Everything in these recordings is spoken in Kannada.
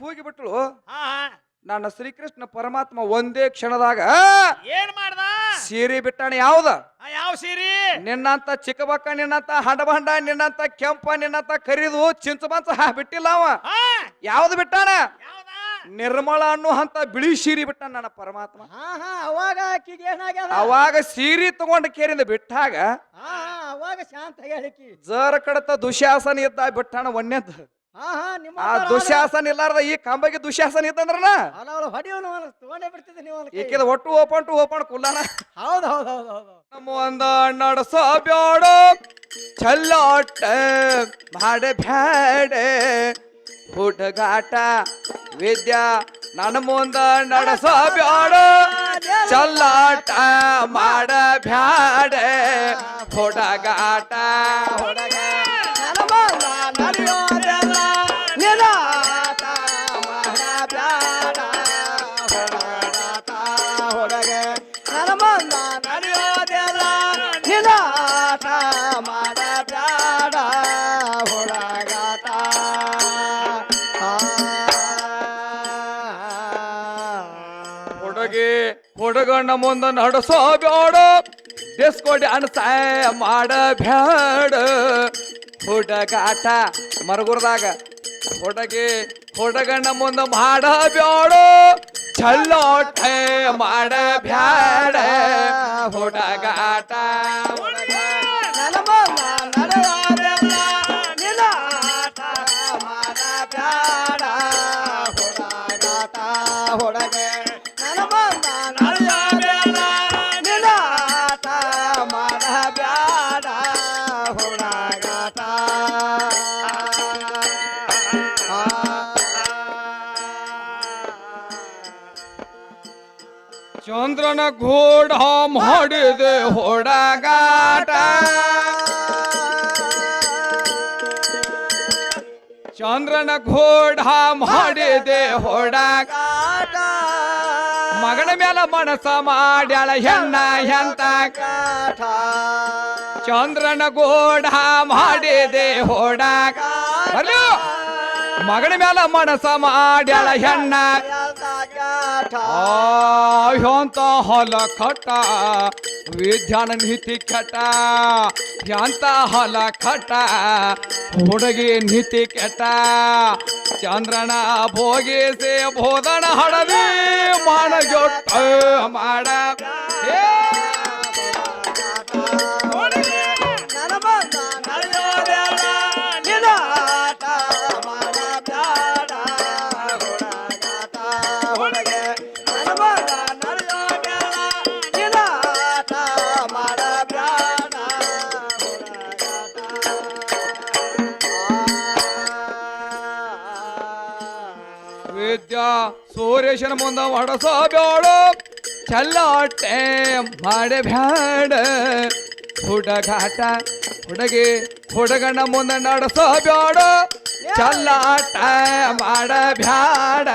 ಕೂಗಿ ಬಿಟ್ಳು ಹಾ ಹಾ. ನನ್ನ ಶ್ರೀಕೃಷ್ಣ ಪರಮಾತ್ಮ ಒಂದೇ ಕ್ಷಣದಾಗ ಏನ್ ಮಾಡ್ದ? ಸೀರಿ ಬಿಟ್ಟಣ ಯಾವ್ದ? ಆ, ಯಾವ ಸೀರಿ? ನಿನ್ನಂತ ಚಿಕ್ಕಬಕ್ಕ ನಿನ್ನಂತ ಹಂಡಬಂಡ ನಿನ್ನಂತ ಕೆಂಪ ನಿನ್ನಂತ ಕರಿದು ಚಿಂಚಬಂಚ ಹಾ ಬಿಟ್ಟಿಲ್ಲ ಅವ. ಹಾ. ಯಾವ್ದು ಬಿಟ್ಟಾನ? ಯಾವ್ದ? ನಿರ್ಮಲ ಅನ್ನೋ ಅಂತ ಬಿಳಿ ಸೀರಿ ಬಿಟ್ಟ ನನ್ನ ಪರಮಾತ್ಮ. ಹಾ ಹಾ ಅವಾಗ ಆಕಿಗೆ ಏನಾಗ್ಯದ? ಅವಾಗ ಸೀರೆ ತಗೊಂಡ ಕೇರಿಂದ ಬಿಟ್ಟಾಗ ಹಾ ಹಾ ಅವಾಗ ಶಾಂತ ಹೇಳಿಕಿ. ಜರ ಕಡತ ದುಶ್ಯಾಸನ ಇದ್ದ ಬಿಟ್ಟಣ ನಿಮ್ಮ ಆ ದುಶ್ಯಾಸನ ಇಲ್ಲಾರ್ದ ಈ ಕಂಬಗೆ ದುಶ್ಯಾಸನ ಇತ್ತಂದ್ರನ ತಗೊಂಡೇ ಬಿಡ್ತಿದ್ದೆ ನೀವು ಈಕಿದ ಒಟ್ಟು ಓಪನ್ ಟು ಓಪನ್ ಕುಲ್ಲಾನ ಹೌದು ಹೌದು ಹೌದು ಹೌದು ನಮ್ಮ ಒಂದ ನಡಸ ಬ್ಯಾಡ ಚಲ್ಲಾಟ ಮಾಡ ಬ್ಯಾಡ ಹುಡುಗಾಟ ವಿದ್ಯಾ ನನ್ನ ಮುಂದ ನಡಸೋ ಬ್ಯಾಡ ಚಲ್ಲಾಟ ಮಾಡ ಬ್ಯಾಡ ಹುಡುಗಾಟ ಹುಡುಗ ನನಮಲ್ಲ ನಿರಾಟ ಮಾಡಬ್ಯಾಡ ಹೊರಗಾಟ ಹುಡುಗಿ, ಹುಡುಗನ ಮುಂದ ನಡಸ ಬ್ಯಾಡ. ಡಿಸ್ಕೋ ಡ್ಯಾನ್ಸ್ ಮಾಡ ಬ್ಯಾಡ. ಹುಡುಗಾಟ ಮರಗುರದಾಗ. ಹುಡುಗಿ, ಹುಡುಗನ ಮುಂದ ಮಾಡ ಬ್ಯಾಡ. ಚಲ್ಲೋಟ ಮಾಡ ಬ್ಯಾಡ. ಹುಡುಗಾಟ. ಚಂದ್ರನ ಘೋಡ ಮಾಡಿದೆ ಹೊಡಗಾಟ. ಚಂದ್ರನ ಘೋಡ ಮಾಡಿದೆ ಹೊಡಗಾಟ. ಮಗನ ಮೇಲ ಮನಸ ಮಾಡ್ಯಾಳ ಹೆಣ್ಣ ಎಂತ ಚಂದ್ರನ ಗೋಡ ಮಾಡಿದೆ ಹೊಡಗಾಟ. ಮಗನ ಮೇಲೆ ಮನಸ ಮಾಡ್ಯಾಳ ಹೆಣ್ಣ ಅಂತ ಹೊಲ ಕಟ ವಿದ್ಯಾನ ನೀತಿ ಕೆಟ್ಟ ಎಂತ ಹೊಲ ಕಟ ಹುಡುಗಿ ನೀತಿ ಕೆಟ್ಟ ಚಂದ್ರನ ಭೋಗಿಸಿ ಬೋಧನ ಹಡದಿ ಮಾಡ ಜೊಟ್ಟ ಮಾಡ ಮುಂದ ಹೊಡಸ ಬ್ಯಾಡ ಚಲ್ಲಾಟೆ ಮಾಡ ಬ್ಯಾಡ ಹುಡುಗಾಟ, ಹುಡುಗಿ, ಹುಡುಗನ ಮುಂದೆ ನಡಸ ಬ್ಯಾಡ ಚಲ್ಲಾಟ ಮಾಡ ಬ್ಯಾಡ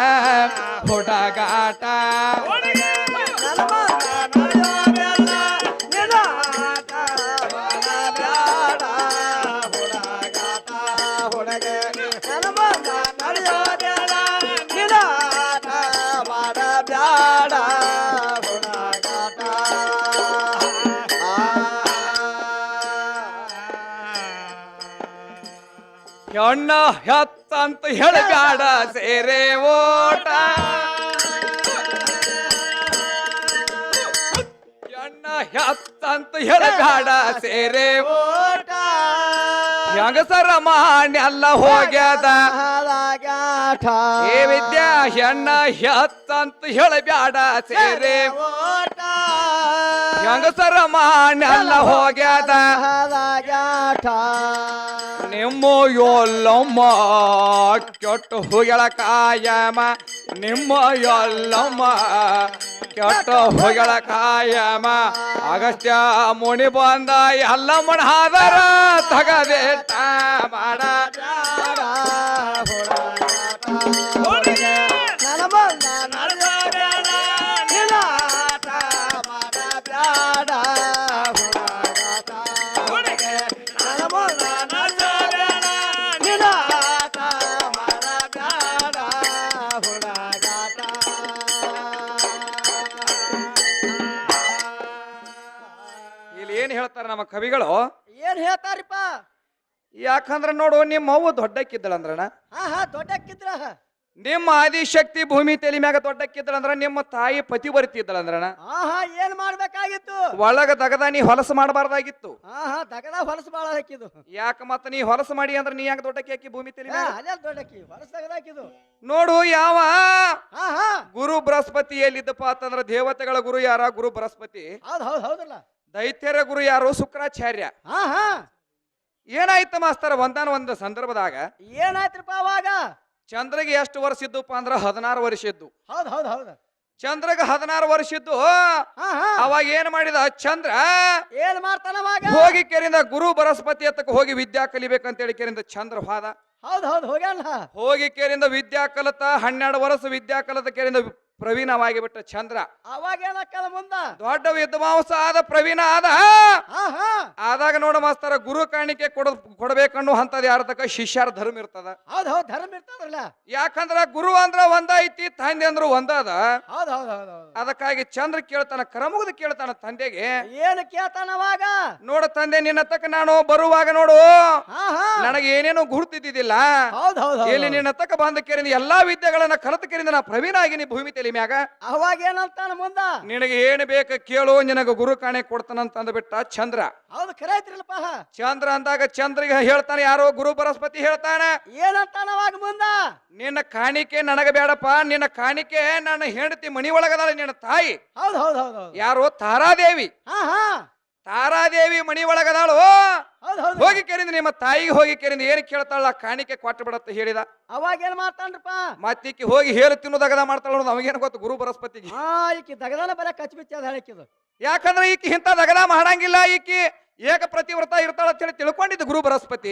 ಹುಡುಗಾಟ ಹತ್ತ ಅಂತ ಹೇಳಬೇಡ, ಸೇರೆ ಓಟ. ಅಣ್ಣ ಹತ್ತ ಅಂತ ಹೇಳಬೇಡ, ಸೇರೆ ಓಟ. ಹೆಂಗಸರ ಮಾನ್ಯಲ್ಲ ಹೋಗ್ಯದ. ಏ ವಿದ್ಯಾ, ಹೆಣ್ಣ ಅಂತ ಹೇಳಬೇಡ, ಸೇರೆ ಹೆಂಗಸರ ಮಾನ್ಯಲ್ಲ ಹೋಗ್ಯದ. ನಿಮ್ಮ ಎಲ್ಲಮ್ಮ ಕೆಟ್ಟು ಹೋಗ್ಯಾಳ ಕಾಯಮ ನಿಮ್ಮ ಎಲ್ಲಮ್ಮ ಕೆಟ್ಟ ಹೋಗ್ಯಾಳ ಕಾಯಮ ಅಗಸ್ತ್ಯ ಮುನಿ ಬಂದ ಎಲ್ಲಮ್ಮನ ಹಾದರ ತಗದೇಟ ಮಾಡ. ಯಾಕಂದ್ರ ನೋಡು ನಿಮ್ಮ ಅವ್ವ ದೊಡ್ಡಕ್ಕಿದ್ದಳಂದ್ರಣ. ಹಾ ಹಾ ದೊಡ್ಡಕ್ಕಿದ್ರ ನಿಮ್ಮ ಆದಿಶಕ್ತಿ ಭೂಮಿ ತೆಲಿ ಮ್ಯಾಗ ದೊಡ್ಡಕ್ಕಿದ್ದಳಂದ್ರ ನಿಮ್ಮ ತಾಯಿ ಪತಿ ಬರ್ತಿದ್ದಳಂದ್ರಣ. ಹಾ ಹಾ ಏನ್ ಮಾಡ್ಬೇಕಾಗಿತ್ತು? ಒಳಗ ದಗದ ನೀ ಹೊಲಸು ಮಾಡಬಾರ್ದಾಗಿತ್ತು. ಹಾ ಹಾ ದಗದ ಹೊಲಸು ಬಾಳ ಹಾಕಿದು ಯಾಕ ಮತ್ತ ನೀ ಹೊಲಸು ಮಾಡಿ ಅಂದ್ರ ನೀ ಯಾಕೆ ದೊಡ್ಡಕ್ಕಿ ಹಾಕಿ ಭೂಮಿ ತೆಲಿ ಮ್ಯಾಗ? ಅಲ್ಲೇ ದೊಡ್ಡಕ್ಕಿ? ಹೊಲಸು ತೆಗದ ಹಾಕಿದು ನೋಡು ಯಾವ ಹಾ ಹಾ ಗುರು ಬೃಹಸ್ಪತಿ ಎಲ್ಲಿದ್ದಪ್ಪ ಅಂತಂದ್ರ ದೇವತೆಗಳ ಗುರು ಯಾರ? ಗುರು ಬೃಹಸ್ಪತಿ. ಹೌದ್ ಹೌದ್ ಹೌದಲ್ಲ ದೈತ್ಯರ ಗುರು ಯಾರು? ಶುಕ್ರಾಚಾರ್ಯ. ಹಾ ಹಾ ಏನಾಯ್ತು ಮಾಸ್ತರ? ಒಂದಾನ ಒಂದು ಸಂದರ್ಭದಾಗ ಏನಾಯ್ತ್ರಪ್ಪ ಅವಾಗ? ಚಂದ್ರಗೆ ಎಷ್ಟು ವರ್ಷ ಇದ್ದಪ್ಪ ಅಂದ್ರ ಹದಿನಾರು ವರ್ಷ ಇದ್ದು. ಹೌದ್ ಹೌದ್ ಹೌದ್. ಚಂದ್ರಗ ಹದಿನಾರು ವರ್ಷ ಇದ್ದು. ಹಾ ಹಾ. ಅವಾಗ ಏನ್ ಮಾಡಿದ? ಚಂದ್ರ ಏನ್ ಮಾಡ್ತಾನ ಅವಾಗ? ಹೋಗಿ ಕೆರಿಂದ ಗುರು ಬರಸ್ಪತಿ ಹತ್ತಕ್ಕೆ ಹೋಗಿ ವಿದ್ಯಾ ಕಲಿಬೇಕಂತ ಹೇಳಿ ಕೆರಿಂದ ಚಂದ್ರ ಹೋದ. ಹೌದ್ ಹೌದ್ ಹೋಗ್ಯಾನ? ಹೋಗಿ ಕೇರಿಂದ ವಿದ್ಯಾ ಕಲತ ಹನ್ನೆರಡು ವರ್ಷ ವಿದ್ಯಾ ಕಲತ ಕೇರಿಂದ ಪ್ರವೀಣವಾಗಿ ಬಿಟ್ಟ ಚಂದ್ರ. ಅವಾಗ ಏನಾಕ್ಕದ ಮುಂದ? ದೊಡ್ಡ ವಿದ್ವಾಂಸ ಆದ ಪ್ರವೀಣ ಆದ. ಆದಾಗ ನೋಡ ಮಾಸ್ತರ ಗುರು ಕಾಣಿಕೆ ಕೊಡ ಕೊಡಬೇಕನ್ನು ಹಂತದ ಯಾರ ಶಿಷ್ಯರ ಧರ್ಮ ಇರ್ತದ. ಹೌದ್ ಹೌದ್ ಧರ್ಮ ಇರ್ತದಲ್ಲ ಯಾಕಂದ್ರ ಗುರು ಅಂದ್ರ ಒಂದ ಐತಿ ತಂದೆ ಅಂದ್ರ ಒಂದ ಅದ. ಹೌದ್ ಹೌದ್ ಹೌದ್ ಹೌದ್. ಅದಕ್ಕಾಗಿ ಚಂದ್ರ ಕೇಳ್ತಾನ ಕರಮುಗದ ಕೇಳ್ತಾನ ತಂದೆಗೆ. ಏನ್ ಕೇಳ್ತಾನ ಅವಾಗ? ನೋಡ ತಂದೆ ನಿನ್ನ ತಕ್ಕ ನಾನು ಬರುವಾಗ ನೋಡು. ನನಗೆ ಏನೇನು ಗುರುತಿದ್ದಿದ್ದಿಲ್ಲ. ಹೌದ್ ಹೌದ್ ಹೌದ್ ಇಲ್ಲಿ ನಿನ್ನ ತಕ್ಕ ಬಂದ ಕೇರಿಂದ ಎಲ್ಲಾ ವಿದ್ಯೆಗಳನ್ನ ಕಲತ ಕೇರಿಂದ ನಾ ಪ್ರವೀಣ ಆಗಿನಿ ಭೂಮಿ ತಲೆ ಮ್ಯಾಗ ಅವಾಗ ಏನಂತಾನ ಮುಂದ? ನಿನಗೆ ಏನ್ ಬೇಕು ಕೇಳು ನಿನಗ ಗುರು ಕಾಣೆ ಕೊಡ್ತಾನಂತ ಅಂದ್ಬಿಟ್ಟ ಚಂದ್ರ. ಹೌದು ಖರೆ ಚಂದ್ರ ಅಂದಾಗ ಚಂದ್ರಿಗೆ ಹೇಳ್ತಾನೆ ಯಾರೋ ಗುರು ಬೃಹಸ್ಪತಿ ಹೇಳ್ತಾನ. ಏನಂತಾನ ಅವಾಗ ಮುಂದ? ನಿನ್ನ ಕಾಣಿಕೆ ನನಗ ಬೇಡಪ್ಪ ನಿನ್ನ ಕಾಣಿಕೆ ನನ್ನ ಹೆಂಡತಿ ಮನಿ ಒಳಗದ ನಿನ್ನ ತಾಯಿ. ಹೌದು ಹೌದು ಹೌದು ಯಾರೋ ಯಾರು ತಾರಾದೇವಿ. ಹಾ ಹಾ. ತಾರಾದೇವಿ ಮಣಿ ಒಳಗದಾಳು. ಹೋಗಿ ಕೇರಿಂದ ನಿಮ್ಮ ತಾಯಿಗೆ ಹೋಗಿ ಕೇರಿಂದ ಏನು ಕೇಳ್ತಾಳ ಕಾಣಿಕೆ ಕೊಟ್ಟು ಬಿಡತ್ತ ಹೇಳಿದ. ಅವಾಗ ಏನ್ ಮಾಡ್ತಾನ್ರಪ್ಪ? ಮತ್ತಿಕ್ಕಿ ಹೋಗಿ ಹೇಳು ತಿನ್ನು ದಗದ ಮಾಡ್ತಾಳ ಅನ್ನೋದು ಅವಾಗೇನು ಗೊತ್ತು ಗುರು ಬರಸ್ಪತಿಗೆ. ಹಾ ಈಕಿ ದಗದಾನ ಬರ ಹೇಳಿಕಿದು ಯಾಕಂದ್ರೆ ಈಕಿ ಇಂಥ ದಗದ ಮಾಡಂಗಿಲ್ಲ ಈಕಿ ಏಕ ಪ್ರತಿವ್ರತ ಇರ್ತಾಳ ಅಂತ ಹೇಳಿ ತಿಳ್ಕೊಂಡಿದ್ದು ಗುರು ಬರಸ್ಪತಿ.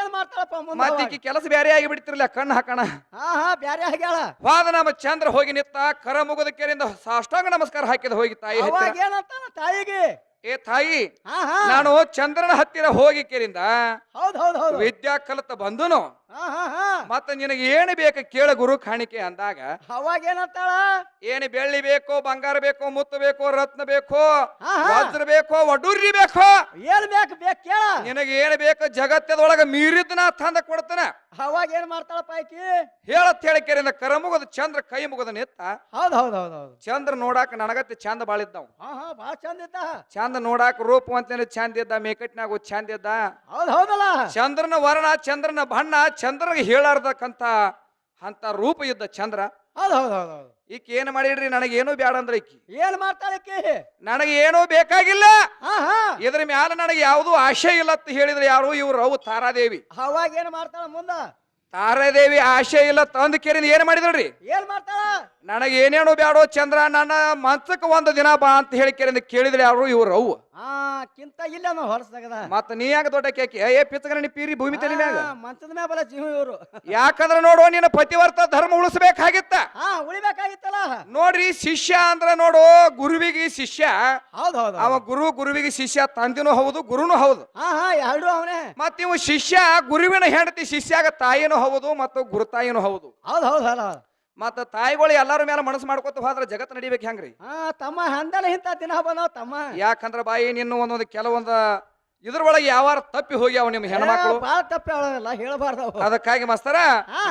ಏನ್ ಮಾಡ್ತಾಳಪ್ಪ ಮುಂದ ಕೆಲಸ ಬೇರೆ ಆಗಿ ಬಿಡ್ತಿರ್ಲಿಲ್ಲ ಕಣ್ಣು ಹಾಕಣ. ಹಾ ಹಾ ಬ್ಯಾರೆ ಆಗ್ಯಾಳ. ವಾದ ನಮ್ಮ ಚಂದ್ರ ಹೋಗಿ ನಿತ್ತ ಕರ ಮುಗುದ ಕೇರಿಂದ ಸಾಷ್ಟಾಂಗ ನಮಸ್ಕಾರ ಹಾಕಿದ ಹೋಗಿ ತಾಯಿ ಅವಾಗ ಹತ್ತಿರ ಏನಂತಾನ ತಾಯಿಗೆ? ಏ ತಾಯಿ ನಾನು ಚಂದ್ರನ ಹತ್ತಿರ ಹೋಗಿ ಕೇರಿಂದ ಹೌದ್ ಹೌದ್ ಹೌದು. ವಿದ್ಯಾ ಕಲಿತ ಬಂದುನು. ಮತ್ತ ನಿನಗೆ ಏನು ಬೇಕು ಕೇಳ ಗುರು ಕಾಣಿಕೆ ಅಂದಾಗ ಅವಾಗ ಏನಂತಾಳ? ಏನು ಬೆಳ್ಳಿ ಬೇಕೋ ಬಂಗಾರ ಬೇಕೋ ಮುತ್ತು ಬೇಕೋ ರತ್ನ ಬೇಕೋ. ವಜ್ರ ಬೇಕೋ ವಡೂರಿ ಬೇಕೋ. ಏನ್ ಬೇಕು ಬೇಕು ಕೇಳ. ನಿನಗೆ ಏನು ಬೇಕು ಜಗತ್ತದೊಳಗ ಮೀರಿದ್ನ ತಂದ ಕೊಡ್ತಾನ. ಅವಾಗ ಏನ್ ಮಾಡ್ತಾಳ ಪೈಕಿ ಹೇಳತ್ ಕರ ಮುಗುದ ಚಂದ್ರ ಕೈ ಮುಗದ ನಿತ್ತ. ಹೌದ್ ಹೌದ್ ಹೌದ್ ಹೌದು. ಚಂದ್ರ ನೋಡಾಕ ನನಗತ್ತೆ ಚಂದ ಬಾಳಿದ್ದಾವ್ ಹಾ ಹಾ ಬಾಳ ಚಂದ ಇದ್ದ. ಚಂದ ನೋಡಾಕ ರೂಪವಂತ ಚಂದ ಇದ್ದ ಮೇಕಟ್ನಾಗ ಚಂದ ಇದ್ದ. ಹೌದ್ ಹೌದಲ್ಲ. ಚಂದ್ರನ ವರ್ಣ ಚಂದ್ರನ ಬಣ್ಣ ಚಂದ್ರಗೆ ಹೇಳಾರ್ದಕ್ಕಂತ ಅಂತ ರೂಪ ಇದ್ದ ಚಂದ್ರ. ಹೌದು ಹೌದು ಹೌದು ಹೌದು. ಈಕಿ ಏನ್ ಮಾಡಿಡ್ರಿ ನನಗೇನು ಬೇಡ ಅಂದ್ರೆ ಈಕಿ. ಏನ್ ಮಾಡ್ತಾಳ ಈಕಿ? ನನಗೆ ಏನೂ ಬೇಕಾಗಿಲ್ಲ. ಹಾ ಹಾ. ಇದ್ರ ಮ್ಯಾಲ ನನಗೆ ಯಾವುದೂ ಆಶೆ ಇಲ್ಲ ಅಂತ ಹೇಳಿದ್ರೆ ಯಾರು? ಇವ್ರು ಅವು ತಾರಾದೇವಿ. ಅವಾಗ ಏನ್ ಮಾಡ್ತಾಳ ಮುಂದ? ತಾರಾದೇವಿ ಆಶೆ ಇಲ್ಲ ತಂದ ಕೇರಿ ಏನ್ ಮಾಡಿದ್ರಿ? ಏನ್ ಮಾಡ್ತಾಳ? ನನಗೆ ಏನೇನು ಬ್ಯಾಡೋ ಚಂದ್ರ ನನ್ನ ಮಂಚಕ್ಕೆ ಒಂದು ದಿನ ಬಾ ಅಂತ ಹೇಳಿ ಕೇರಿಂದ ಕೇಳಿದ್ರೆ ಯಾರು? ಇವ್ರು ಅವು. ಹಾ ಕಿಂತ ಇಲ್ಲ ನಾವು ಹೊರಸ್ದಾಗದ ಮತ್ತ ನೀ ಯಾಕೆ ದೊಡ್ಡ ಕೇಕಿ? ಏ ಪಿತ್ತಗರ ನೀ ಪೀರಿ ಭೂಮಿ ತಲೆ ಮ್ಯಾಗ. ಮಂಚದ ಮ್ಯಾಗ ಬಲ ಜೀವ ಇವರು. ಯಾಕಂದ್ರ ನೋಡು ನಿನ್ನ ಪತಿವರ್ತ ಧರ್ಮ ಉಳಿಸಬೇಕಾಗಿತ್ತ. ಹಾ ಉಳಿಬೇಕಾಗಿತ್ತಲ್ಲ. ನೋಡ್ರಿ ಶಿಷ್ಯ ಅಂದ್ರ ನೋಡು ಗುರುವಿಗೆ ಶಿಷ್ಯ. ಹೌದು ಹೌದು ಅವ ಗುರು ಗುರುವಿಗೆ ಶಿಷ್ಯ ತಂದಿನೂ ಹೌದು ಗುರುನು ಹೌದು. ಹಾ ಹಾ ಎರಡು ಅವನೇ. ಮತ್ತ ಇವು ಶಿಷ್ಯ ಗುರುವಿನ ಹೆಂಡತಿ ಶಿಷ್ಯಾಗ ತಾಯಿನೂ ಹೌದು ಮತ್ತು ಗುರುತಾಯಿನೂ ಹೌದು ಹೌದ್ ಹೌದ್ ಹೌದ್. ಮತ್ತ ತಾಯಿಗಳು ಎಲ್ಲಾರ ಮೇಲೆ ಮನಸ್ಸು ಮಾಡ್ಕೊತ ಹೋದ್ರ ಜಗತ್ ನಡಿಬೇಕು ಹೆಂಗ್ರಿ? ಹಾ ತಮ್ಮ ಹಂದಲ ಇಂತ ದಿನ ಬಂದವ ತಮ್ಮ. ಯಾಕಂದ್ರ ಬಾಯಿ ನಿನ್ನ ಒಂದೊಂದು ಕೆಲವೊಂದ ಇದ್ರೊಳಗೆ ಯಾವಾರ ತಪ್ಪಿ ಹೋಗ್ಯಾವ ನಿಮ್ಮ ಹೆಣ್ಮಕ್ಳು. ಬಾಳ ತಪ್ಪಿ ಅವಳಲ್ಲ ಹೇಳಬಾರ್ದು ಅದಕ್ಕಾಗಿ ಮಸ್ತರ.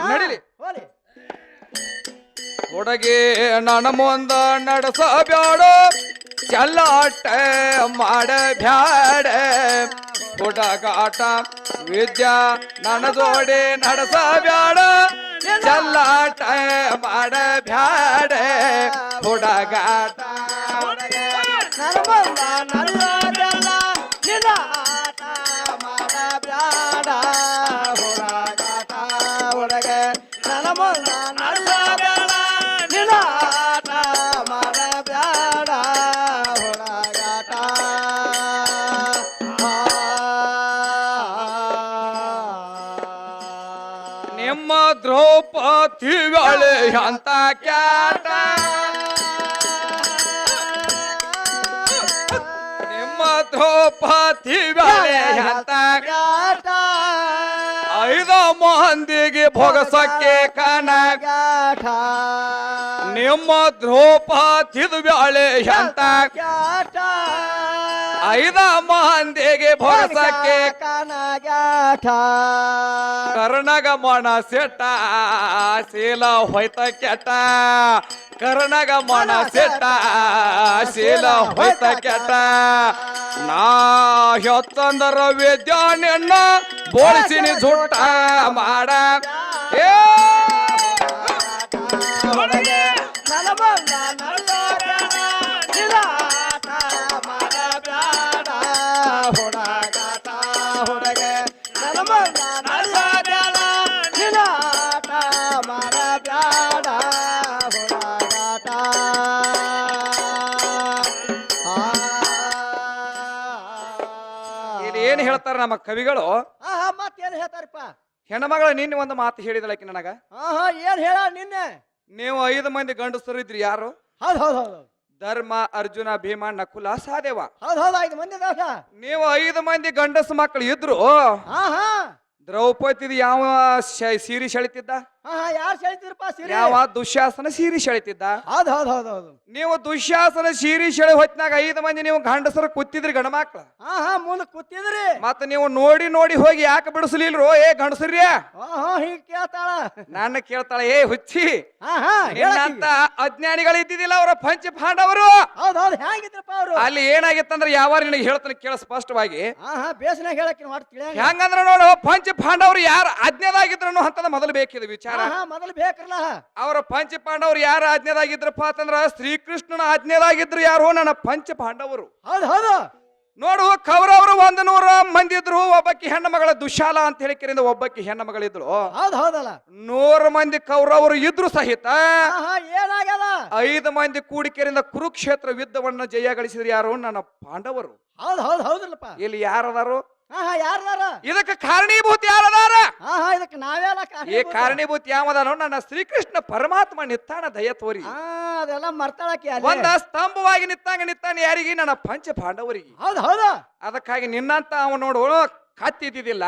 ನಡಿಲಿ. ಹುಡುಗಿ ನನ್ನ ಮುಂದ ನಡಸ ಬ್ಯಾಡೋ ಚಲ್ಲಾಟ ಮಾಡ ಬ್ಯಾಡ ಹುಡುಗಾಟ ವಿದ್ಯಾ ನನ್ನ ಜೋಡಿ ನಡಸ ಬ್ಯಾಡ ಚಲ್ಲಾಟ ಮಾಡ ಬ್ಯಾಡ ಹುಡುಗಾಟ ನಲ್ಲ ಮಾಡ ನಿನ್ನ ಆಟ ಮಾಡಬ್ಯಾಡ. ದ್ರೌಪದಿಗಳೇ ಅಂತ ಕ್ಯಾಟ ನಿಮ್ಮ ದ್ರೌಪದಿಗಳೇ ಅಂತ ಕ್ಯಾಟ ಮಂದಿಗೆ ಭೊಗಸಕ್ಕೆ ಕನಗಾಠ ನಿಮ್ಮ ಧ್ರೋಪ ಬ್ಯಾಳೆ ಎಂತ ಕ್ಯಾಟ ಐದ ಮಹಂದಿಗೆ ಭೊಗಸಕ್ಕೆ ಕನಗಾಠ ಕರ್ಣಗ ಮಣ ಸೆಟ್ಟ ಶೀಲ ಹೊಯ್ತ ಕೆಟ್ಟ. ಕರ್ಣಗ ಮಣ ಸೆಟ್ಟ ಶೀಲ ಹೊಯ್ತ ಕೆಟ್ಟ. ನಾ ಹೊತ್ತಂದರ ವಿದ್ಯಾನಿನ್ನ ಬೋಳಿಸಿನಿ ಜುಟ್ಟ ಮಾಡ. ಏ! ಏನ್ ಹೇಳ್ತಾರ ನಮ್ಮ ಕವಿಗಳು? ಹೆಣ್ಮಗಳ ನಿನ್ನೆ ಒಂದು ಮಾತು ಹೇಳಿದಳಕಿ ನನಗ. ಆಹಾ ಏನ್ ಹೇಳ ನಿನ್ನೆ? ನೀವು ಐದು ಮಂದಿ ಗಂಡಸರು ಇದ್ರಿ ಯಾರು? ಹೌದ್ ಹೌದ್ ಹೌದು ಧರ್ಮ ಅರ್ಜುನ ಭೀಮ ನಕುಲ ಸಹದೇವ ಹೌದ್ ಹೌದು ಐದು ಮಂದಿ ದಾಸ ನೀವು ಐದು ಮಂದಿ ಗಂಡಸ ಮಕ್ಕಳು ಇದ್ರು ಹಾ ದ್ರೌಪದಿ ಯಾವ ಸೀರಿ ಸೀರೆ ಸೆಳಿತಿದ್ದ? ಯಾರು ಸೆಳಿತಿರಪ್ಪ ಸೀರೆ. ಯಾವ ದುಶ್ಯಾಸನ ಸೀರೆ ಸೆಳಿತಿದ್ದ ಹೌದ್ ಹೌದ್ ಹೌದ್ ಹೌದು. ನೀವು ದುಶ್ಯಾಸನ ಸೀರೆ ಸೆಳೆ ಹೊತ್ತಿನಾಗ ಐದು ಮಂದಿ ನೀವು ಗಂಡಸರು ಕೂತಿದ್ರಿ ಗಂಡ ಮಕ್ಳ. ಹಾ ಮುಂದೆ ಕೂತಿದ್ರಿ. ಮತ್ತ ನೀವು ನೋಡಿ ನೋಡಿ ಹೋಗಿ ಯಾಕೆ ಬಿಡಿಸಲಿಲ್ರೋ? ಏ ಗಂಡಸರ್ಯ ಆಹಾ ಹೀಗ್ ಕೇಳ್ತಾಳ. ನನ್ನ ಕೇಳ್ತಾಳ ಏ ಹುಚ್ಚಿ. ಆಹಾ ಅಂತ ಅಜ್ಞಾನಿಗಳು ಇದ್ದಿದ್ದಿಲ್ಲ ಅವರ ಪಂಚ ಪಾಂಡವರು ಹೌದ್ ಹೌದ್ ಹೆಂಗಿದ್ರಪ್ಪ ಅವ್ರು? ಅಲ್ಲಿ ಏನಾಗಿತ್ತಂದ್ರೆ ಯಾವ ನಿನಗೆ ಹೇಳ್ತಾನೆ ಕೇಳ ಸ್ಪಷ್ಟವಾಗಿ. ಆಹಾ ಬೇಸನಾಗ ಹೇಳಕ್ಕೆ ಮಾಡಿ ತಿಳಿಯಂಗ ಹೆಂಗಂದ್ರ ನೋಡು ಪಂಚ ಪಾಂಡವರು ಯಾರು ಅಜ್ಞದಾಗಿದ್ರು ಅಂತದ ಮೊದಲು ಬೇಕಿದೆ ವಿಚಾರ. ಮೊದಲು ಬೇಕ್ರಲ್ಲ. ಅವರ ಪಂಚ ಪಾಂಡವರು ಯಾರ ಆಜ್ಞೆದಾಗಿದ್ರಪ್ಪ ಅಂತಂದ್ರ ಶ್ರೀಕೃಷ್ಣನ ಆಜ್ಞೆದಾಗಿದ್ರು ಯಾರು ನನ್ನ ಪಂಚ ಪಾಂಡವರು ಹೌದ್ ಹೌದು. ನೋಡು ಕೌರವರು ಒಂದು ನೂರ ಮಂದಿ ಇದ್ರು ಒಬ್ಬಕ್ಕೆ ಹೆಣ್ಣು ಮಗಳ ದುಶಾಲ ಅಂತ ಹೇಳಿಕರಿಂದ ಒಬ್ಬಕ್ಕೆ ಹೆಣ್ಣು ಮಗಳಿದ್ರು ಹೌದು ಹೌದಲ್ಲ. ನೂರು ಮಂದಿ ಕೌರವರು ಇದ್ರು ಸಹಿತ ಏನಾಗ್ಯದ? ಐದು ಮಂದಿ ಕೂಡಿಕೆರಿಂದ ಕುರುಕ್ಷೇತ್ರ ಯುದ್ಧವನ್ನ ಜಯ ಗಳಿಸಿದ್ರು ಯಾರು ನನ್ನ ಪಾಂಡವರು. ಹೌದು ಹೌದ್ ಹೌದಲ್ಲಪ್ಪ. ಇಲ್ಲಿ ಯಾರದಾರು? ಆಹಾ ಯಾರದಾರ? ಇದಕ್ಕೆ ಕಾರಣೀಭೂತ ಯಾರದಾರ? ಆಹಾ ಇದಕ್ಕೆ ನಾವೆಲ್ಲ ಈ ಕಾರಣೀಭೂತ. ಯಾವದಾನೋ ನನ್ನ ಶ್ರೀಕೃಷ್ಣ ಪರಮಾತ್ಮ ನಿತ್ತಾನ ದಯ ತೋರಿ. ಆ ಅದೆಲ್ಲ ಮರ್ತಾಳಕ್ಕೆ ಒಂದ ಸ್ತಂಭವಾಗಿ ನಿತ್ತಾಂಗ ನಿತ್ತಾನೆ ಯಾರಿಗೆ? ನನ್ನ ಪಂಚ ಪಾಂಡವರಿಗೆ. ಹೌದು ಹೌದು. ಅದಕ್ಕಾಗಿ ನಿನ್ನಂತ ಅವ ನೋಡು ಕತ್ತಿದ್ದಿದ್ದಿಲ್ಲ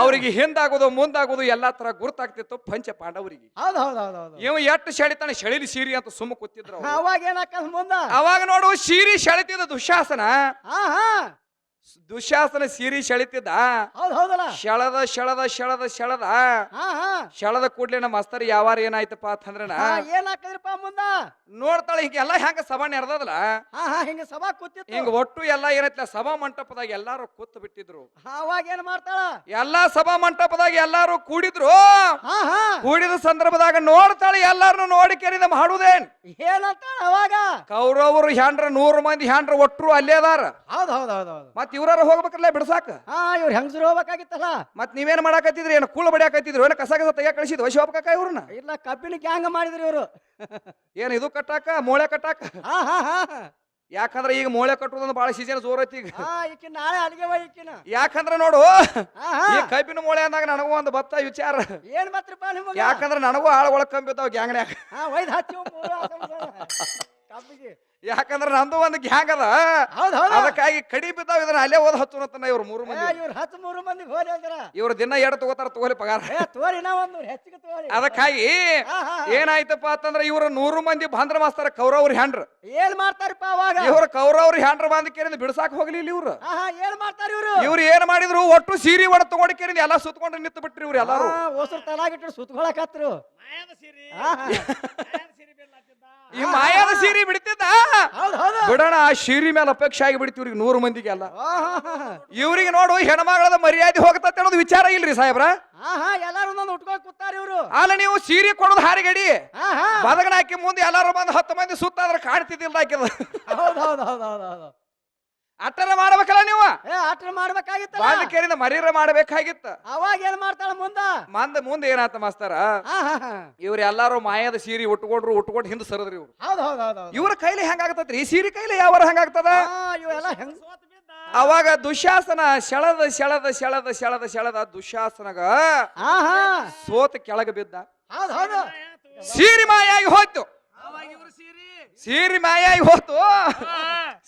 ಅವರಿಗೆ ಹಿಂದಾಗೋದು ಮುಂದಾಗೋದು ಎಲ್ಲಾ ತರ ಗುರುತಾಗ್ತಿತ್ತು ಪಂಚ ಪಾಂಡವರಿಗೆ. ಹೌದ್ ಹೌದ್ ಹೌದ್ ಇವ ಎಷ್ಟು ಸೆಳಿತಾನೆ ಶೆಳಿಲಿ ಸೀರಿ ಅಂತ ಸುಮ್ಮ ಕೂತಿದ್ರು. ಅವಾಗ ಏನಾಕಂದ್ ಮುಂದ? ಅವಾಗ ನೋಡು ಸೀರಿ ಸೆಳಿತಿದ್ದ ದುಶಾಸನ. ಆಹಾ. ದುಶಾಸನ ಸೀರಿ ಸೆಳಿತಿದ್ದ ಹೌದ್ ಹೌದಲ್ಲ. ಶಳದ ಶಳದ ಶಳದ ಶಳದ. ಹಾ ಶಳದ ಕೂಡ್ಲೆ ನಮ್ಮ ಮಸ್ತರ್ ಯಾವಾರ ಏನಾಯ್ತಪ್ಪ ಅಂದ್ರನ ಏನ್ ಏನಾಕದ್ರಪ್ಪ ಮುಂದ? ನೋಡ್ತಾಳೆ ಹಿಂಗೆಲ್ಲ ಹೆಂಗ ಸಭಾ ಹಾ ಆಹಾ ಹಿಂಗ ಸಭಾ ಕೂತಿತ್ತು. ಹಿಂಗ ಒಟ್ಟು ಎಲ್ಲ ಏನೈತಿಲ್ಲ ಸಭಾ ಮಂಟಪದಾಗ ಎಲ್ಲಾರು ಕೂತ್ ಬಿಟ್ಟಿದ್ರು. ಅವಾಗ ಏನ್ ಮಾಡ್ತಾಳ? ಎಲ್ಲಾ ಸಭಾ ಮಂಟಪದಾಗ ಎಲ್ಲಾರು ಕೂಡಿದ್ರು. ಆಹಾ ಕೂಡಿದ ಸಂದರ್ಭದಾಗ ನೋಡ್ತಾಳೆ ಎಲ್ಲಾರನು ನೋಡಿ ಕೆರಿದ ಮಾಡುದೇನ್? ಏನಂತಾಳ ಅವಾಗ? ಕೌರವರು ಹ್ಯಾಂಡ್ರ ನೂರು ಮಂದಿ ಹ್ಯಾಂಡ್ರ ಒಟ್ರು ಅಲ್ಲೇ ಅದಾರ. ಹೌದ್ ಹೌದ್ ಹೌದ್ ಹೌದು. ಮತ್ ಇವ್ರಾರ ಹೋಗ್ಬೇಕಲ್ಲ ಬಿಡ್ಸಾಕ? ಹಾ ಇವ್ರು ಹೆಂಗಸರು ಹೋಗ್ಬೇಕಾಗಿತ್ತಲ್ಲ? ಮತ್ ನೀವೇನ್ ಮಾಡಾಕತ್ತಿದ್ರಿ? ಏನು ಕೂಳ ಬಡಿಯಾಕತ್ತಿದ್ರು? ಏನು ಕಸ ಕಸ ತೆಗಿಯಾಕ ಕಳಿಸಿದ್ ಹೋಗ್ಬೇಕ ಇವ್ರನ್ನ? ಇಲ್ಲ ಕಬ್ಬಿನ ಹ್ಯಾಂಗ ಮಾಡಿದ್ರಿ ಇವರು. ಏನ್ ಇದು ಕಟ್ಟಾಕ ಮೋಳೆ ಕಟ್ಟಾಕ? ಹಾ ಹಾ ಹಾ. ಯಾಕಂದ್ರೆ ಈಗ ಮೋಳೆ ಕಟ್ಟುದಂದ್ರೆ ಬಾಳ ಸೀಸನ್ ಜೋರ್ ಐತಿ ಈಗ. ಹಾ ನಾಳೆ ಅಲ್ಲಿಗೆ ಈಕಿನ. ಯಾಕಂದ್ರೆ ನೋಡು ಹಾ ಹಾ. ಈ ಕಬ್ಬಿನ ಮೂಳೆ ಅಂದಾಗ ನನಗೂ ಒಂದು ಬತ್ತ ವಿಚಾರ. ಏನ್ ಬತ್ರಪ್ಪ ನಿಮಗೆ? ಯಾಕಂದ್ರೆ ನನಗೂ ಆಳ ಕಂಬಿದ್ದಾವ ಗ್ಯಾಂಗ್ನ್ಯಾಗ. ಹಾ ಒಯ್ದು ಹಚ್ಚಿ ಮೂರು ಕಬ್ಬಿಗೆ. ಯಾಕಂದ್ರ ನಂದು ಒಂದು ಗ್ಯಾಂಗ್ ಅದ. ಹೌದ್ ಹೌದು. ಅದಕ್ಕಾಗಿ ಕಡಿ ಬಿದ್ದಾವ ಇದನ್ನ ಅಲ್ಲೇ ಓದ್ ಹತ್ತು ಅಂತನ ಇವ್ರು ಮೂರು ಮಂದಿ. ಇವ್ರ ಹತ್ತು ಮೂರು ಮಂದಿ ಹೋರಿ ಅಂದ್ರ? ಇವ್ರು ದಿನ ಎರಡು ತಗೋತಾರ ತಗೋಲಿ ಪಗಾರ. ಏ ತೋರಿ ನಾ ಒಂದು ಹೆಚ್ಚಿಗೆ ತೋರಿ ಅದಕ್ಕಾಗಿ ಹಾ, ಹಾ, ಹಾ. ಏನಾಯ್ತಪ್ಪ ಅಂತಂದ್ರ ಇವ್ರು ನೂರು ಮಂದಿ ಬಂದ್ರ ಮಾಸ್ತಾರ ಕೌರವ್ರ ಹ್ಯಾಂಡ್ರ. ಏನ್ ಮಾಡ್ತಾರಪ್ಪ ಅವಾಗ? ಇವ್ರ ಕೌರವ್ರ ಹ್ಯಾಂಡ್ರ ಬಂದ ಕೇರಿಂದ ಬಿಡ್ಸಾಕ್ ಹೋಗ್ಲಿಲ್ಲ ಇವ್ರು. ಹಾ ಹಾ ಏನ್ ಮಾಡ್ತಾರ ಇವ್ರು. ಇವ್ರು ಏನ್ ಮಾಡಿದ್ರು ಒಟ್ಟು ಸೀರಿ ಒಡ ತಗೊಂಡ್ ಕೇರಿಂದ ಎಲ್ಲಾ ಸುತ್ಕೊಂಡು ನಿಂತು ಬಿಟ್ರಿ ಇವ್ರು ಎಲ್ಲಾರು. ಓಸರು ತಲಾಗಿಟ್ರು ಸುತ್ಕೊಳಕತ್ರು ಮಾಯದ ಸಿರಿ. ಹಾ, ಹಾ. ಈ ಮಾಯಾದ ಸೀರೆ ಬಿಡ್ತಿದ್ದ? ಬಿಡೋಣ ಆ ಸೀರೆ ಮೇಲೆ ಅಪೇಕ್ಷೆ ಆಗಿ ಬಿಡ್ತಿ ಇವ್ರಿಗೆ ನೂರು ಮಂದಿಗೆ ಅಲ್ಲ. ಇವ್ರಿಗೆ ನೋಡು ಹೆಣ್ಮಗಳದ ಮರ್ಯಾದೆ ಹೋಗತ್ತ ಅನ್ನೋದು ವಿಚಾರ ಇಲ್ರಿ ಸಾಹೇಬ್ರ? ಎಲ್ಲಾರು ಒಂದೊಂದು ಉಟ್ಕೊಂಡು ಕೂತಾರ ಇವರು. ಅಲ್ಲ ನೀವು ಸೀರೆ ಕೊಡೋದು ಹಾರಿ ಗಡಿ ಹಾ. ಬದಗನ ಹಾಕಿ ಮುಂದೆ ಎಲ್ಲಾರು ಬಂದು ಹತ್ತು ಮಂದಿ ಸುತ್ತಾದ್ರೆ ಕಾಣ್ತಿದ್ದಿಲ್ಲ ಹಾಕಿದ ಹೌದು ಹೌದು ಹೌದ್ ಹೌದ್. ಹೌದು ಅಟ್ಟರ ಮಾಡ್ಬೇಕಲ್ಲ ನೀವು? ಏ ಆಟ ಮಾಡ್ಬೇಕಾಗಿತ್ತಲ್ಲ? ಬಾಂಧ ಕೇರಿಂದ ಮರೀರ ಮಾಡ್ಬೇಕಾಗಿತ್ತ? ಅವಾಗ ಏನ್ ಮಾಡ್ತಾಳ ಮುಂದ? ಮಂದ ಮುಂದೆ ಏನಾತ ಮಾಸ್ತಾರ? ಇವ್ರ ಹಾ ಹಾ. ಇವ್ರು ಎಲ್ಲಾರು ಮಾಯದ ಸೀರೆ ಉಟ್ಕೊಂಡ್ರು ಉಟ್ಕೊಂಡು ಹಿಂದೆ ಸರದ್ರಿ ಇವ್ರು. ಹೌದ್ ಹೌದ್ ಹೌದ್ ಹೌದ್. ಇವ್ರ ಕೈಲಿ ಹೆಂಗಾಗ್ತತ್ರಿ ಈ ಸೀರೆ ಕೈಲಿ ಯಾವಾರ ಹೆಂಗಾಗ್ತದ? ಇವೆಲ್ಲ ಹೆಂಗ್ ಅವಾಗ ದುಶಾಸನ ಸೆಳದ ಸೆಳದ ಸೆಳದ ಸೆಳದ ಸೆಳದ ದುಶಾಸನಗ ಹಾ ಹಾ. ಸೋತ ಕೆಳಗ ಬಿದ್ದ. ಹೌದ್ ಹೌದು. ಸೀರಿ ಮಾಯಾಗಿ ಹೋಯ್ತು. ಸೀರೆ. ಮಾಯಾಗಿ ಇವ್ರು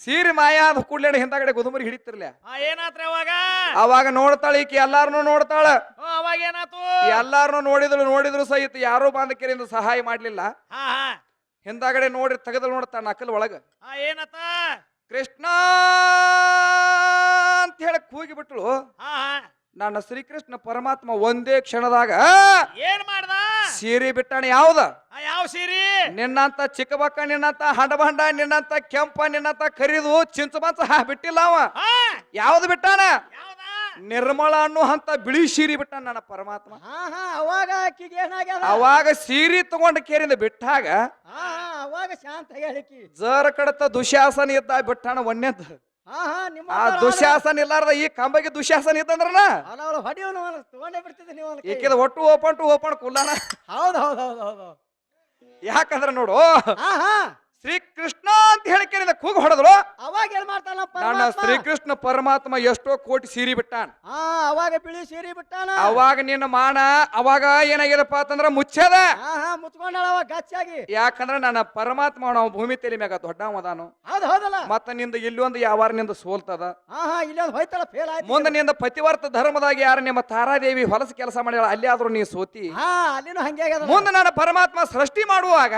ಸೀರಿ ಮಾಯ ಆಗಿ ಕೂಡ್ಲೇ ಹಾ, ಆ ಮಾಯ ಆದ ಕೂಡ್ಲೇನೆ ಹಿಂದಗಡೆ ಗುದುಮರಿ ಹಿಡಿತಿರ್ಲ. ಏನಾತ್ರಿ ಅವಾಗ? ಅವಾಗ ನೋಡ್ತಾಳ ಈಕಿ ಎಲ್ಲಾರನು ನೋಡ್ತಾಳ. ಅವಾಗ ಏನಾತು? ಎಲ್ಲಾರನು ನೋಡಿದ್ರು ನೋಡಿದ್ರು ಸಹಿತ ಯಾರು ಬಾಂಧಕರಿಂದ ಸಹಾಯ ಮಾಡ್ಲಿಲ್ಲ. ಹಿಂದಾಗಡೆ ನೋಡಿ ತೆಗೆದು ನೋಡ್ತಾಳ ನಕಲ್ ಒಳಗ. ಆ ಏನತ್ತ? ಕೃಷ್ಣ ಅಂತ ಹೇಳಿ ಕೂಗಿ ಬಿಟ್ಳು ಹಾ ಹಾ. ನನ್ನ ಶ್ರೀಕೃಷ್ಣ ಪರಮಾತ್ಮ ಒಂದೇ ಕ್ಷಣದಾಗ ಏನ್ ಮಾಡ್ದ? ಸೀರೆ ಬಿಟ್ಟಣ ಯಾವ್ದ? ಆ, ಯಾವ ಸೀರಿ? ನಿನ್ನಂತ ಚಿಕ್ಕಬಕ್ಕ ನಿನ್ನಂತ ಹಂಡಬಂಡ ನಿನ್ನಂತ ಕೆಂಪ ನಿನ್ನಂತ ಕರಿದು ಚಿಂಚಮಂಚ ಹಾ ಬಿಟ್ಟಿಲ್ಲ ಅವ. ಹಾ. ಯಾವ್ದು ಬಿಟ್ಟಾನ? ಯಾವ್ದ? ನಿರ್ಮಲ ಅನ್ನೋ ಅಂತ ಬಿಳಿ ಸೀರೆ ಬಿಟ್ಟಾನ ನನ್ನ ಪರಮಾತ್ಮ. ಹಾ ಹಾ ಅವಾಗ ಆಕಿಗೆ ಏನಾಗ್ಯದ? ಅವಾಗ ಸೀರೆ ತಗೊಂಡ ಕೇರಿಂದ ಬಿಟ್ಟಾಗ ಹಾ ಹಾ ಅವಾಗ ಶಾಂತ ಹೇಳಿಕಿ. ಜರ ಕಡತ ದುಶ್ಯಾಸನ ಇದ್ದ ಬಿಟ್ಟಣ ನಿಮ್ಮ ಆ ದುಶ್ಯಾಸನ ಇಲ್ಲಾರ್ದ ಈ ಕಂಬಗೆ ದುಶ್ಯಾಸನ ಇತ್ತಂದ್ರನ ತಗೊಂಡೇ ಬಿಡ್ತಿದ್ದೆ ನೀವು. ಈಕಿದ ಒಟ್ಟು ಓಪನ್ ಟು ಓಪನ್ ಕುಲ್ಲಾನ. ಹೌದ್ ಹೌದ್ ಹೌದ್ ಹೌದು ಯಾಕಂದ್ರ ನೋಡು ಹಾ ಹಾ ಶ್ರೀ ಕೃಷ್ಣ ಅಂತ ಹೇಳಿ ಕೇಳಿದ ಕೂಗು ಹೊಡೆದ್ರು. ಅವಾಗ ಏನ್ ಮಾಡ್ತಾನ ನನ್ನ ಶ್ರೀಕೃಷ್ಣ ಪರಮಾತ್ಮ ಎಷ್ಟೋ ಕೋಟಿ ಸೀರಿ ಬಿಟ್ಟಾನ. ಆ ಅವಾಗ ಬಿಳಿ ಸೀರೆ ಬಿಟ್ಟಾನ? ಅವಾಗ ನಿನ್ನ ಮಾನ ಅವಾಗ ಏನಾಗ್ಯದಪ್ಪ ಅಂತಂದ್ರ ಮುಚ್ಚದ. ಹಾ ಹಾ ಮುಚ್ಕೊಂಡಾಳ ಅವಾಗ ಗಚ್ಚಾಗಿ ಯಾಕಂದ್ರ ನನ್ನ ಪರಮಾತ್ಮ ನಾವು ಭೂಮಿ ತಲೆ ಮ್ಯಾಗ ದೊಡ್ಡವದಾನು ಹೌದ್ ಹೌದಲ್ಲ? ಮತ್ತ ನಿಂದ ಇಲ್ಲಿ ಒಂದು ಯಾವಾರ ನಿಂದ ಸೋಲ್ತದ. ಹಾ ಹಾ ಇಲ್ಲಿ ಹೋಯ್ತಲ್ಲ ಫೇಲ್ ಆಯ್ತು. ಮುಂದೆ ನಿಂದ ಪತಿವರ್ತ ಧರ್ಮದಾಗ ಯಾರು ನಿಮ್ಮ ತಾರಾದೇವಿ ಹೊಲಸ ಕೆಲಸ ಮಾಡ್ಯಾಳ ಅಲ್ಲಿ ಆದ್ರೂ ನೀ ಸೋತಿ. ಹಾ ಅಲ್ಲಿನೂ ಹಂಗೆ ಆಗ್ಯದ ಮುಂದೆ ನನ್ನ ಪರಮಾತ್ಮ ಸೃಷ್ಟಿ ಮಾಡುವಾಗ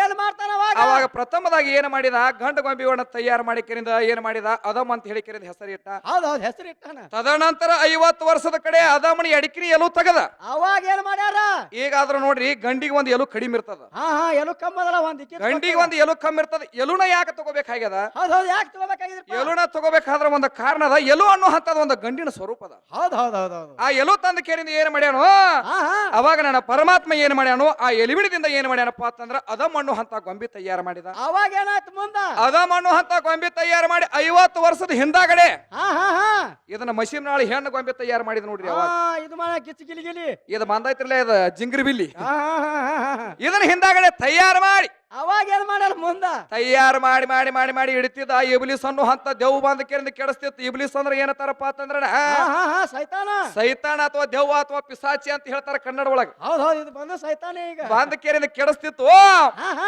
ಏನ್ ಮಾಡ್ತಾನ ಅವಾಗ? ಅವಾಗ ಪ್ರಥಮದಾಗ ಏನ್ ಮಾಡಿದ? ಗಂಡ ಗೊಂಬಿಗಳನ್ನ ತಯಾರು ಮಾಡಿ ಕೆರಿಂದ ಏನ್ ಮಾಡಿದ? ಅದಮ್ ಅಂತ ಹೇಳಿ ಕೆರಿಂದ ಹೆಸರಿಟ್ಟ ಹೌದ್ ಹೌದ್ ಹೆಸರು ಇಟ್ಟಾನ ತದನಂತರ ಐವತ್ತು ವರ್ಷದ ಕಡೆ ಅದಮ್ಮನ ಎಡಕಿನಿ ಎಲು ತಗದ. ಅವಾಗ ಏನ್ ಮಾಡ್ಯಾರ? ಈಗಾದ್ರೂ ನೋಡ್ರಿ ಗಂಡಿಗೆ ಒಂದು ಎಲು ಕಡಿಮೆ ಇರ್ತದ. ಹಾ ಹಾ ಒಂದ್ ಇಕ್ಕಿದ್ ಗಂಡಿಗೆ ಒಂದು ಎಲು ಕಮ್ಮಿ ಇರ್ತದ. ಎಲುನ ಯಾಕೆ ತಗೋಬೇಕಾಗ್ಯದ? ಯಾಕೆ ಎಲುನ ತಗೋಬೇಕಾದ್ರ ಒಂದು ಕಾರಣ ಅದ. ಎಲು ಅನ್ನೋ ಹಂತದ ಒಂದು ಗಂಡಿನ ಸ್ವರೂಪ ಅದ. ಹೌದ್ ಹೌದ್ ಹೌದ್ ಹೌದು. ಆ ಎಲು ತಂದ ಕೇರಿಂದ ಏನ್ ಮಾಡ್ಯಾನು? ಅವಾಗ ನನ್ನ ಪರಮಾತ್ಮ ಏನ್ ಮಾಡ್ಯಾನು? ಆ ಎಲಿಬಿಡದಿಂದ ಏನ್ ಮಾಡ್ಯಾನಪ್ಪ ಅಂತಂದ್ರ ಅದಮ್ ಅನ್ನೋ ಹಂತ ಗೊಂಬಿ ತಯಾರು ಮಾಡಿದ. ಅವಾಗ ಏನಾಯ್ತು ಮುಂದ? ಅದ ಮಣ್ಣು ಅಂತ ಗೊಂಬೆ ತಯಾರು ಮಾಡಿ ಐವತ್ತು ವರ್ಷದ ಹಿಂದಾಗಡೆ ಹಾ ಹಾ ಹಾ. ಇದನ್ನ ಮಷೀನ್ ನಾಳೆ ಹೆಣ್ಣು ಗೊಂಬೆ ತಯಾರು ಮಾಡಿದ ನೋಡ್ರಿ ಅವಾಗ. ಹಾ, ಇದು ಮಾಡ ಗಿಲಿ ಗಿಲಿ. ಇದು ಬಂದೈತ್ರಲ್ಲ ಇದು ಜಿಂಗ್ರಿ ಬಿಲ್ಲಿ. ಹಾ ಹಾ ಹಾ ಹಾ ಹಾ. ಇದನ್ನ ಹಿಂದಾಗಡೆ ತಯಾರು ಮಾಡಿ ಅವಾಗ ಏನ್ ಮಾಡಲ್ಲ ಮುಂದ? ತಯಾರು ಮಾಡಿ ಮಾಡಿ ಮಾಡಿ ಮಾಡಿ ಇಡ್ತಿದ್ದ ಆ ಇಬ್ಲಿಸ್ ಅನ್ನು ಹಂತ ದೆವ್ ಬಂದ ಕೇಳಿದ ಕೆಡಿಸ್ತಿತ್ತು. ಇಬ್ಲಿಸ್ ಅಂದ್ರೆ ಏನತ್ತಾರಪ್ಪ ಅಂತಂದ್ರ ಹಾ ಹಾ ಹಾ ಸೈತಾನ. ಸೈತಾನ ಅಥವಾ ದೆವ್ವ ಅಥವಾ ಪಿಸಾಚಿ ಅಂತ ಹೇಳ್ತಾರ ಕನ್ನಡ ಒಳಗ. ಹೌದ್ ಹೌದ್ ಇದು ಬಂದ ಸೈತಾನ ಈಗ. ಬಂದ ಕೇರಿಂದ ಕೆಡಿಸ್ತಿತ್ತು.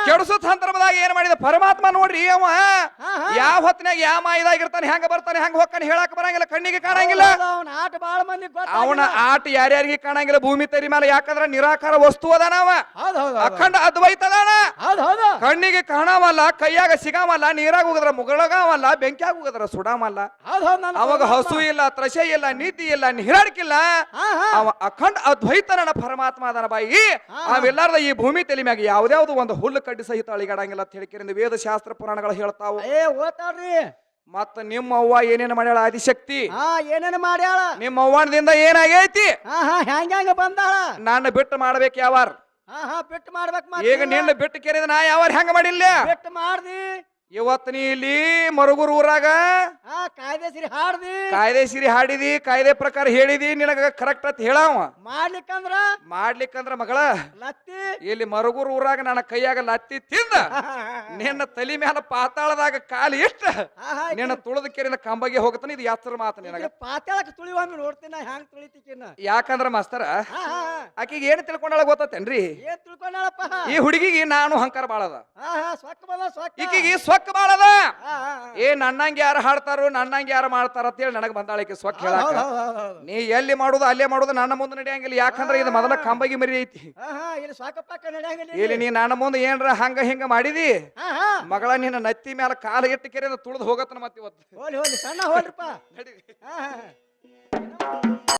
ಕೆಡಿಸೋ ಸಂದರ್ಭದಾಗ ಏನ್ ಮಾಡಿದ? ಪರಮಾತ್ಮ ನೋಡ್ರಿ ಅವ ಯಾವ ಹೊತ್ತಿನಾಗ ಯಾವ ಮಾಯದಾಗಿರ್ತಾನೆ ಹೆಂಗ ಬರ್ತಾನೆ ಹೆಂಗ ಹೋಗ್ತಾನೆ ಹೇಳಕ್ ಬರಂಗಿಲ್ಲ ಕಣ್ಣಿಗೆ ಕಾಣಂಗಿಲ್ಲ. ಅವನ ಆಟ ಬಾಳ ಮಂದಿ ಅವನ ಆಟ ಯಾರ್ಯಾರಿಗೆ ಕಾಣಂಗಿಲ್ಲ? ಭೂಮಿ ತರಿ ಮೇಲೆ ಯಾಕಂದ್ರ ನಿರಾಕಾರ ವಸ್ತು ಅದಾನ ಅವ. ಹೌದ್ ಹೌದ್. ಅಖಂಡ ಅದ್ವೈತ ಅದಾನ. ಹೌದ್ ಹೌದು ಕಣ್ಣಿಗೆ ಕಾಣವಲ್ಲ ಕೈಯಾಗ ಸಿಗಾಮಲ್ಲ ನೀರಾಗ ಹೋಗದ್ರ ಮುಗಳಗಾವಲ್ಲ ಬೆಂಕಿಯಾಗ ಹೋಗದ್ರ ಸುಡಾಮಲ್ಲ ಹೌದ್ ಹೌದ್ ನನ್ನ ಅವಾಗ ಹಸು ಇಲ್ಲ ತ್ರಶೆ ಇಲ್ಲ ನೀತಿ ಇಲ್ಲ ನಿರಾಡ್ಕಿಲ್ಲ. ಹಾ ಹಾ. ಅವ ಅಖಂಡ ಅದ್ವೈತನ ಪರಮಾತ್ಮ ಅದನ ಬಾಯಿ. ಅವೆಲ್ಲಾರ್ದ ಈ ಭೂಮಿ ತಲೆ ಮ್ಯಾಗ ಯಾವ್ದ್ಯಾವ್ದು ಒಂದು ಹುಲ್ಲು ಕಡ್ಡಿ ಸಹಿತ ಅಳಿಗಾಡಂಗಿಲ್ಲ ಅಂತ ಹೇಳಿಕೆರಿಂದ ವೇದ ಶಾಸ್ತ್ರ ಪುರಾಣಗಳು ಹೇಳ್ತಾವ. ಏ ಓದ್ತಾಳ್ರಿ ಮತ್ತ ನಿಮ್ಮ ಅವ್ವ ಏನೇನು ಮಾಡ್ಯಾಳ ಆದಿಶಕ್ತಿ? ಹಾ ಏನೇನು ಮಾಡ್ಯಾಳ? ನಿಮ್ಮ ಅವ್ವನದಿಂದ ಏನಾಗೈತಿ? ಹಾ ಹಾ ಹೆಂಗ ಹೆಂಗ ಬಂದಾಳ? ನಾನು ಬಿಟ್ಟು ಮಾಡ್ಬೇಕು ಯಾವಾರ? ಹಾ ಹಾ ಬಿಟ್ಟು ಮಾಡ್ಬೇಕು ಈಗ ನಿನ್ನ ಬಿಟ್ಟು ಕೇರಿದ ನಾ ಯಾವ್ ಹೆಂಗ ಮಾಡಿಲ್ಲ? ಬಿಟ್ಟು ಮಾಡ್ದಿ. ಇವತ್ತು ನೀ ಇಲ್ಲಿ ಮರುಗುರು ಊರಾಗ? ಹಾ ಕಾಯ್ದೆ ಸಿರಿ ಹಾಡ್ದಿ. ಕಾಯ್ದೆ ಸಿರಿ ಹಾಡಿದಿ ಕಾಯ್ದೆ ಪ್ರಕಾರ ಹೇಳಿದಿ ನಿನಗ ಕರೆಕ್ಟ್ ಅಂತ ಹೇಳವ. ಮಾಡ್ಲಿಕ್ಕಂದ್ರ? ಮಾಡ್ಲಿಕ್ಕಂದ್ರ ಮಗಳ? ಲತ್ತಿ. ಇಲ್ಲಿ ಮರುಗುರು ಊರಾಗ ನನ್ನ ಕೈಯಾಗ ಲತ್ತಿ ತಿಂದ. ನಿನ್ನ ತಲಿ ಮ್ಯಾಲ ಪಾತಾಳದಾಗ ಕಾಲು ಇಷ್ಟ ನಿನ್ನ ತುಳದ ಕೆರಿನ ಕಂಬಗೆ ಹೋಗತನ ಇದು ಯಾತ್ರ ಮಾತು ನಿನಗ. ಪಾತಾಳಕ್ಕೆ ತುಳಿವ ನೋಡ್ತೀನ ಹ್ಯಾಂಗ್ ತುಳಿತಿಕಿನ್ನ ಯಾಕಂದ್ರ ಮಾಸ್ತರ. ಆಕಿಗೆ ಏನ್ ತಿಳ್ಕೊಂಡಾಳ ಗೊತ್ತೇನ್ರಿ ಏನ್ ತಿಳ್ಕೊಂಡಾಳಪ್ಪ? ಈ ಹುಡುಗಿಗೆ ನಾನು ಹಂಕಾರ ಬಾಳದ. ಈಕಿಗೆ ಹಾ ಸೊಕ್ಕ ಹಾ. ಏ ನನ್ನಂಗೆ ಯಾರು ಹಾಡ್ತಾರೋ ನನ್ನಂಗೆ ಯಾರು ಮಾಡ್ತಾರ ಅಂತ ಹೇಳಿ ನನಗೆ ಬಂದಾಳಿಕೆ ಸೊಕ್ಕ ಹೇಳಾಕ. ನೀ ಎಲ್ಲಿ ಮಾಡುದು ಅಲ್ಲೇ ಮಾಡುದು ನನ್ನ ಮುಂದೆ ನಡೆಯಂಗಿಲ್ಲ. ಯಾಕಂದ್ರೆ ಇದು ಮೊದಲ ಕಂಬಗಿ ಮರಿ ಐತಿ. ಇಲ್ಲಿ ನೀ ನನ್ನ ಮುಂದೆ ಏನ್ರ ಹಂಗ ಹಿಂಗ ಮಾಡಿದಿ? ಮಗಳ ನಿನ್ನ ನತ್ತಿ ಮೇಲೆ ಕಾಲ ಇಟ್ಟು ಕೆರೆಯಿಂದ ತುಳಿದು ಹೋಗತ್ತ ಮತ್ತೆ ಇವತ್ತು. ಸಣ್ಣ